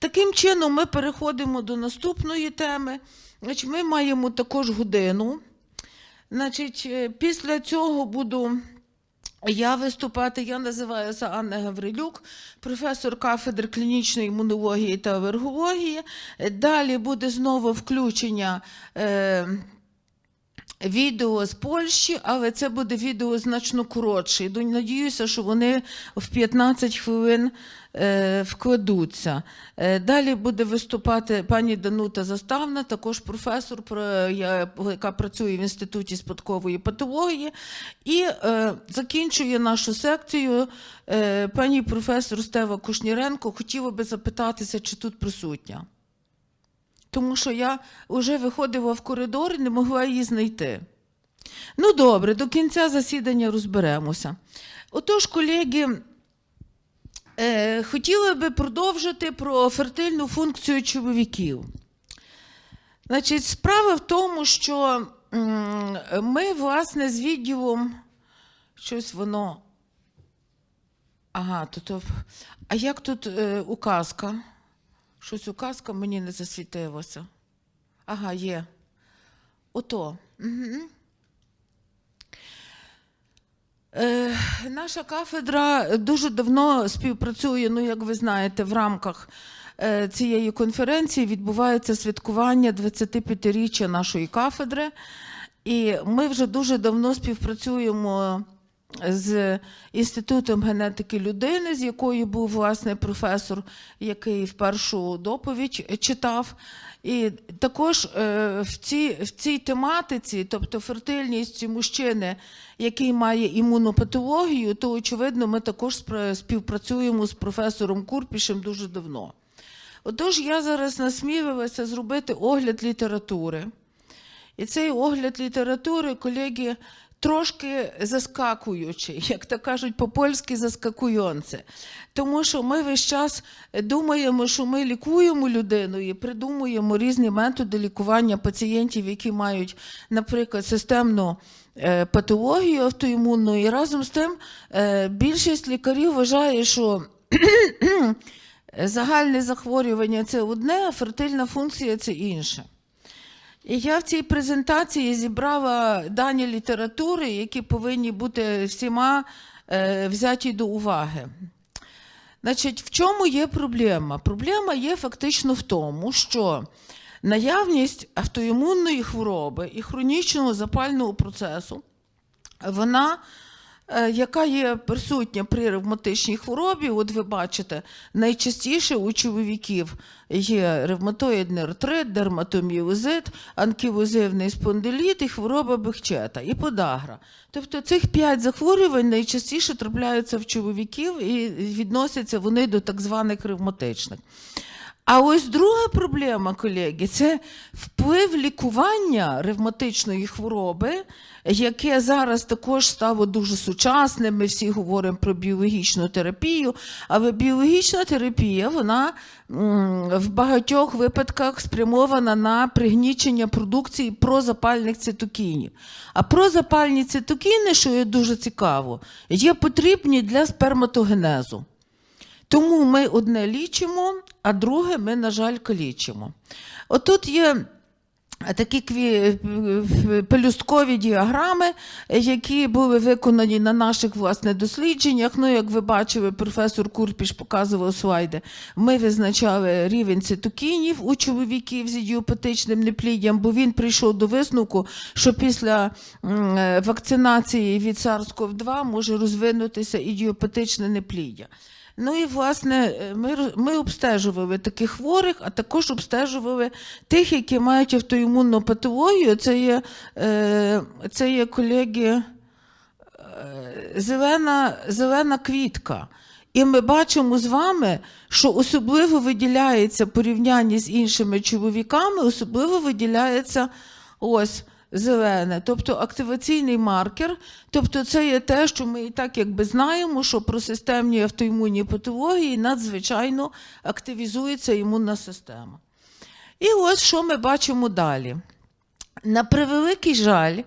Таким чином, ми переходимо до наступної теми. Значить, ми маємо також годину. Значить, е, після цього буду я виступати. Я називаюся Анна Гаврилюк, професор кафедри клінічної імунології та алергології. Е, Далі буде знову включення. Е, Відео з Польщі, але це буде відео значно коротше. Надіюся, що вони в 15 хвилин е, вкладуться. Е, далі буде виступати пані Данута Заставна, також професор, яка працює в Інституті спадкової патології. І е, закінчує нашу секцію пані професор Стева Кушніренко. Хотіла би запитатися, чи тут присутня тому що я вже виходила в коридор і не могла її знайти. Ну, добре, до кінця засідання розберемося. Отож, колеги, е, хотіла би продовжити про фертильну функцію чоловіків. Значить, справа в тому, що ми, власне, з відділом щось воно. Ага, то, то... а як тут е, указка? Щось указка мені не засвітилося. Ага, є. Ото. Угу. Е, наша кафедра дуже давно співпрацює, ну, як ви знаєте, в рамках е, цієї конференції відбувається святкування 25-річчя нашої кафедри. І ми вже дуже давно співпрацюємо з Інститутом генетики людини, з якою був власне професор, який в першу доповідь читав. І також е, в цій, в цій тематиці, тобто фертильність мужчини, який має імунопатологію, то очевидно, ми також співпрацюємо з професором Курпішем дуже давно. Отож, я зараз насмілилася зробити огляд літератури. І цей огляд літератури, колеги, трошки заскакуючий, як то кажуть по-польськи заскакуйонце. Тому що ми весь час думаємо, що ми лікуємо людину і придумуємо різні методи лікування пацієнтів, які мають, наприклад, системну е, патологію автоімунну. І разом з тим е, більшість лікарів вважає, що загальне захворювання це одне, а фертильна функція це інше. Я в цій презентації зібрала дані літератури, які повинні бути всіма е, взяті до уваги. Значить, в чому є проблема? Проблема є фактично в тому, що наявність автоімунної хвороби і хронічного запального процесу, вона, яка є присутня при ревматичній хворобі, от ви бачите, найчастіше у чоловіків є ревматоїдний артрит, дерматоміозит, анкілозивний спондиліт і хвороба Бехчета, і подагра. Тобто цих п'ять захворювань найчастіше трапляються в чоловіків і відносяться вони до так званих ревматичних. А ось друга проблема, колеги, це вплив лікування ревматичної хвороби, яке зараз також стало дуже сучасним. Ми всі говоримо про біологічну терапію, але біологічна терапія вона в багатьох випадках спрямована на пригнічення продукції прозапальних цитокінів. А прозапальні цитокіни, що є дуже цікаво, є потрібні для сперматогенезу. Тому ми одне лічимо, а друге ми, на жаль, калічимо. Отут є такі кві... пелюсткові діаграми, які були виконані на наших власне дослідженнях. Ну, як ви бачили, професор Курпіш показував слайди. Ми визначали рівень цитокінів у чоловіків з ідіопатичним непліддям, бо він прийшов до висновку, що після вакцинації від SARS-CoV-2 може розвинутися ідіопатичне непліддя. Ну і власне е, ми, ми обстежували таких хворих, а також обстежували тих, які мають автоімунну патологію. Це є, е, це є колеги е, зелена, зелена квітка. І ми бачимо з вами, що особливо виділяється порівняння з іншими чоловіками, особливо виділяється ось зелене, тобто активаційний маркер. Тобто це є те, що ми і так якби знаємо, що про системні автоімунні патології надзвичайно активізується імунна система. І ось що ми бачимо далі. На превеликий жаль,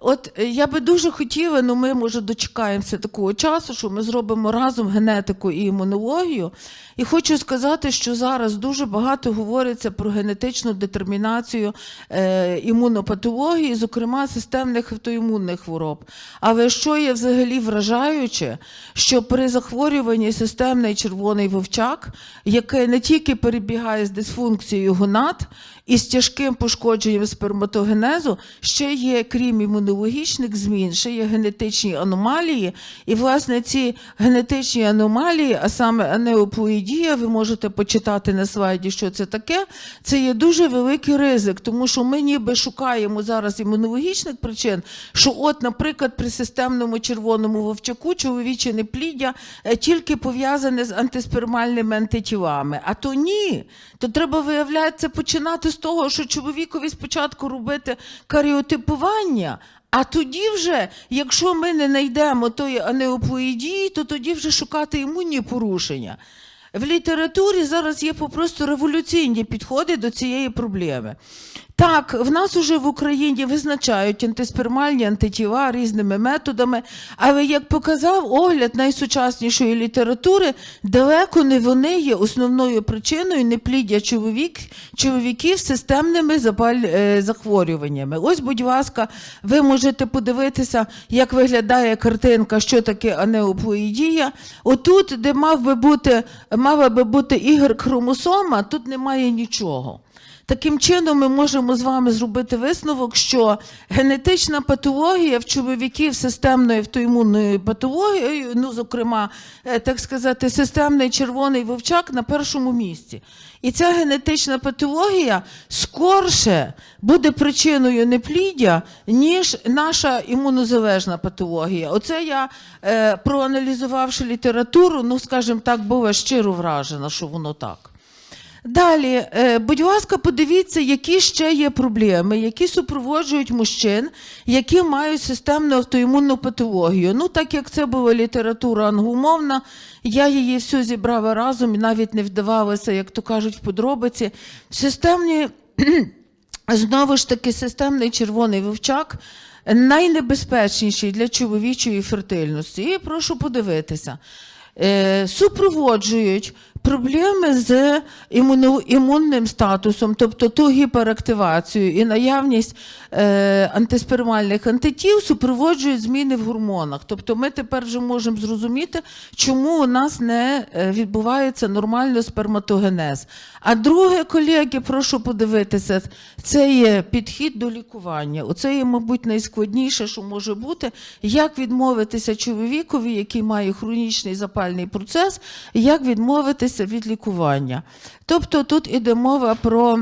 От е, я би дуже хотіла, ну ми може дочекаємося такого часу, що ми зробимо разом генетику і імунологію. І хочу сказати, що зараз дуже багато говориться про генетичну детермінацію е, імунопатології, зокрема системних автоімунних хвороб. Але що є взагалі вражаюче, що при захворюванні системний червоний вовчак, яке не тільки перебігає з дисфункцією гонад і з тяжким пошкодженням сперматогенезу, ще є, крім імунологічних змін, ще є генетичні аномалії. І, власне, ці генетичні аномалії, а саме анеоплоїдія, ви можете почитати на слайді, що це таке. Це є дуже великий ризик, тому що ми ніби шукаємо зараз імунологічних причин, що, от, наприклад, при системному червоному вовчаку чоловіче непліддя е, тільки пов'язане з антиспермальними антитілами. А то ні. То треба виявляється починати з того, що чоловікові спочатку робити каріотипування. А тоді вже, якщо ми не знайдемо тої анеоплоїдії, то тоді вже шукати імунні порушення. В літературі зараз є попросту революційні підходи до цієї проблеми. Так, в нас уже в Україні визначають антиспермальні антитіла різними методами, але як показав огляд найсучаснішої літератури, далеко не вони є основною причиною непліддя чоловік, чоловіків з системними запаль, е, захворюваннями. Ось, будь ласка, ви можете подивитися, як виглядає картинка, що таке анеоплоїдія. Отут, де мав би бути, мала би бути ігор хромосома, тут немає нічого. Таким чином, ми можемо з вами зробити висновок, що генетична патологія в чоловіків з системною автоімунною патологією, ну, зокрема, е, так сказати, системний червоний вовчак на першому місці. І ця генетична патологія скорше буде причиною непліддя, ніж наша імунозалежна патологія. Оце я, е, проаналізувавши літературу, ну, скажімо так, була щиро вражена, що воно так. Далі, е, будь ласка, подивіться, які ще є проблеми, які супроводжують мужчин, які мають системну автоімунну патологію. Ну, так як це була література англомовна, я її всю зібрала разом і навіть не вдавалася, як то кажуть, в подробиці. Системні, знову ж таки, системний червоний вовчак найнебезпечніший для чоловічої фертильності. І прошу подивитися. Е, супроводжують проблеми з імунним статусом, тобто ту гіперактивацію і наявність е, антиспермальних антитіл супроводжують зміни в гормонах. Тобто ми тепер вже можемо зрозуміти, чому у нас не е, відбувається нормально сперматогенез. А друге, колеги, прошу подивитися, це є підхід до лікування. Оце є, мабуть, найскладніше, що може бути, як відмовитися чоловікові, який має хронічний запальний процес, як відмовитися від лікування. Тобто тут іде мова про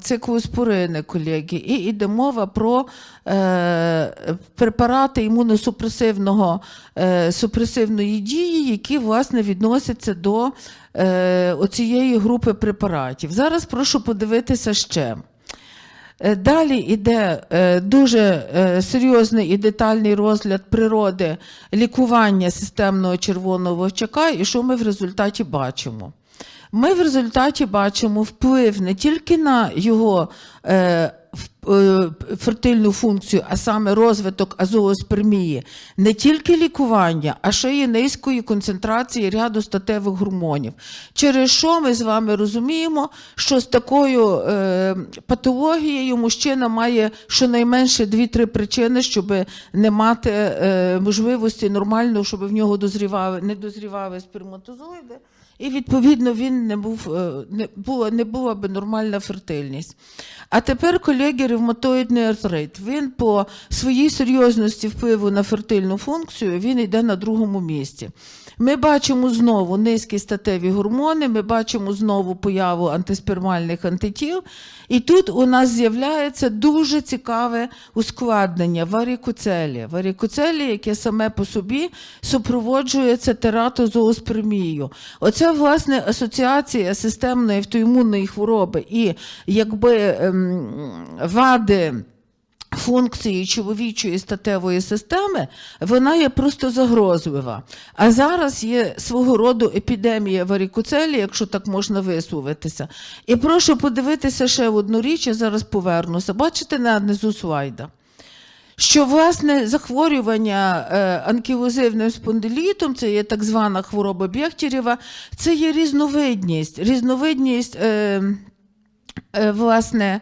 циклоспорини, колеги, і іде мова про е, препарати імуносупресивного, е, супресивної дії, які власне відносяться до е, оцієї групи препаратів. Зараз прошу подивитися ще. Е, Далі йде е, дуже е, серйозний і детальний розгляд природи лікування системного червоного вовчака, і що ми в результаті бачимо. Ми в результаті бачимо вплив не тільки на його е, е, фертильну функцію, а саме розвиток азооспермії, не тільки лікування, а ще й низької концентрації ряду статевих гормонів. Через що ми з вами розуміємо, що з такою е, патологією мужчина має щонайменше 2-3 причини, щоб не мати е, можливості нормально, щоб в нього дозрівали, не дозрівали сперматозоїди. І відповідно він не був е, не була, не була би нормальна фертильність. А тепер, колеги, ревматоїдний артрит. Він по своїй серйозності впливу на фертильну функцію він йде на другому місці. Ми бачимо знову низькі статеві гормони, ми бачимо знову появу антиспермальних антитіл. І тут у нас з'являється дуже цікаве ускладнення варікоцелія. Варікоцелія, яке саме по собі супроводжується тератозооспермією. Оце, власне, асоціація системної автоімунної хвороби і якби ем, вади. Функції чоловічої статевої системи вона є просто загрозлива. А зараз є свого роду епідемія варікоцелі, якщо так можна висловитися. І прошу подивитися ще одну річ, я зараз повернуся. Бачите на низу слайда, що власне захворювання е, анкілозивним спондилітом, це є так звана хвороба Бехтерєва, це є різновидність, різновидність е, е, власне.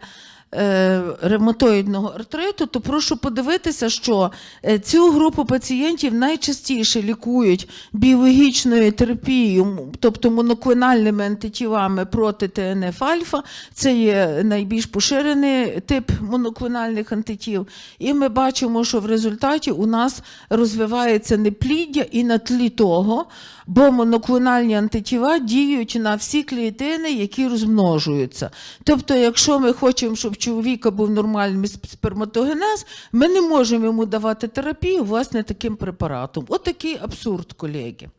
Е, Ревматоїдного артриту, то прошу подивитися, що е, цю групу пацієнтів найчастіше лікують біологічною терапією, тобто моноклональними антитілами проти ТНФ-альфа. Це є найбільш поширений тип моноклональних антитіл. І ми бачимо, що в результаті у нас розвивається непліддя і на тлі того, бо моноклональні антитіла діють на всі клітини, які розмножуються. Тобто, якщо ми хочемо, щоб чоловіка був нормальний сперматогенез, ми не можемо йому давати терапію власне таким препаратом. Отакий абсурд, колеги.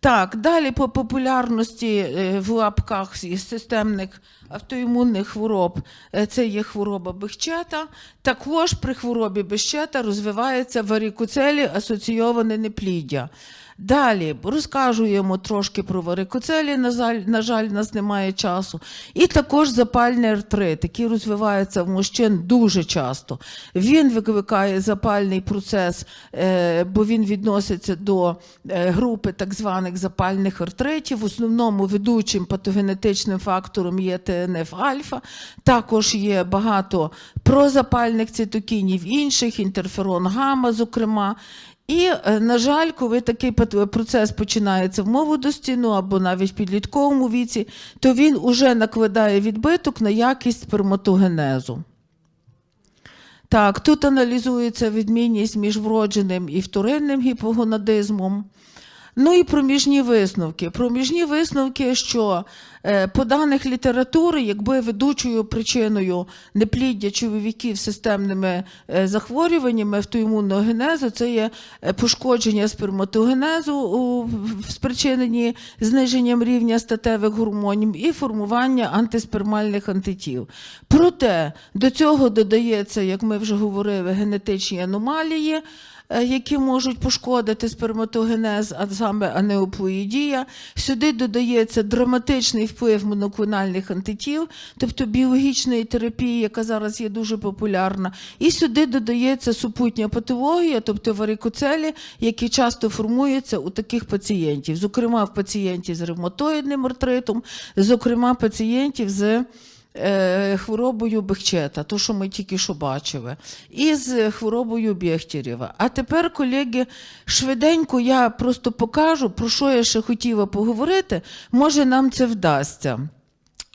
Так, далі по популярності е, в лапках системних автоімунних хвороб е, це є хвороба Бехчета. Також при хворобі Бехчета розвивається варікоцелі асоційоване непліддя. Далі розкажуємо трошки про варикоцелі, на жаль, на жаль, нас немає часу. І також запальний артрит, який розвивається в мужчин дуже часто. Він викликає запальний процес, е, бо він відноситься до е, групи так званих запальних артритів. В основному ведучим патогенетичним фактором є ТНФ-альфа. Також є багато прозапальних цитокінів інших, інтерферон гамма, зокрема. І, е, на жаль, коли такий процес починається в молодості, ну або навіть в підлітковому віці, то він уже накладає відбиток на якість сперматогенезу. Так, тут аналізується відмінність між вродженим і вторинним гіпогонадизмом. Ну і проміжні висновки. Проміжні висновки, що е, по даних літератури, якби ведучою причиною непліддя чоловіків з системними е, захворюваннями автоімунного це є е, пошкодження сперматогенезу, спричинені зниженням рівня статевих гормонів і формування антиспермальних антитіл. Проте до цього додається, як ми вже говорили, генетичні аномалії які можуть пошкодити сперматогенез, а саме анеоплоїдія. Сюди додається драматичний вплив моноклональних антитіл, тобто біологічної терапії, яка зараз є дуже популярна. І сюди додається супутня патологія, тобто варикоцелі, які часто формуються у таких пацієнтів, зокрема в пацієнтів з ревматоїдним артритом, зокрема пацієнтів з е, хворобою Бехчета, то, що ми тільки що бачили, і з хворобою Бехтерєва. А тепер, колеги, швиденько я просто покажу, про що я ще хотіла поговорити. Може, нам це вдасться.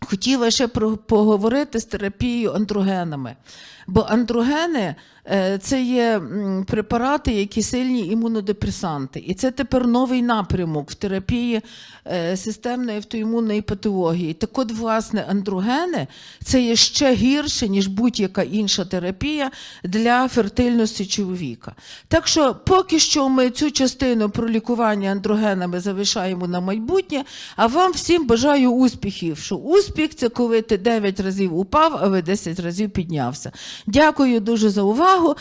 Хотіла ще про- поговорити з терапією андрогенами. Бо андрогени е, це є препарати, які сильні імунодепресанти. І це тепер новий напрямок в терапії е, системної автоімунної патології. Так от, власне, андрогени це є ще гірше, ніж будь-яка інша терапія для фертильності чоловіка. Так що поки що ми цю частину про лікування андрогенами залишаємо на майбутнє, а вам всім бажаю успіхів. Що успіх це коли ти 9 разів упав, але 10 разів піднявся. Дякую дуже за увагу.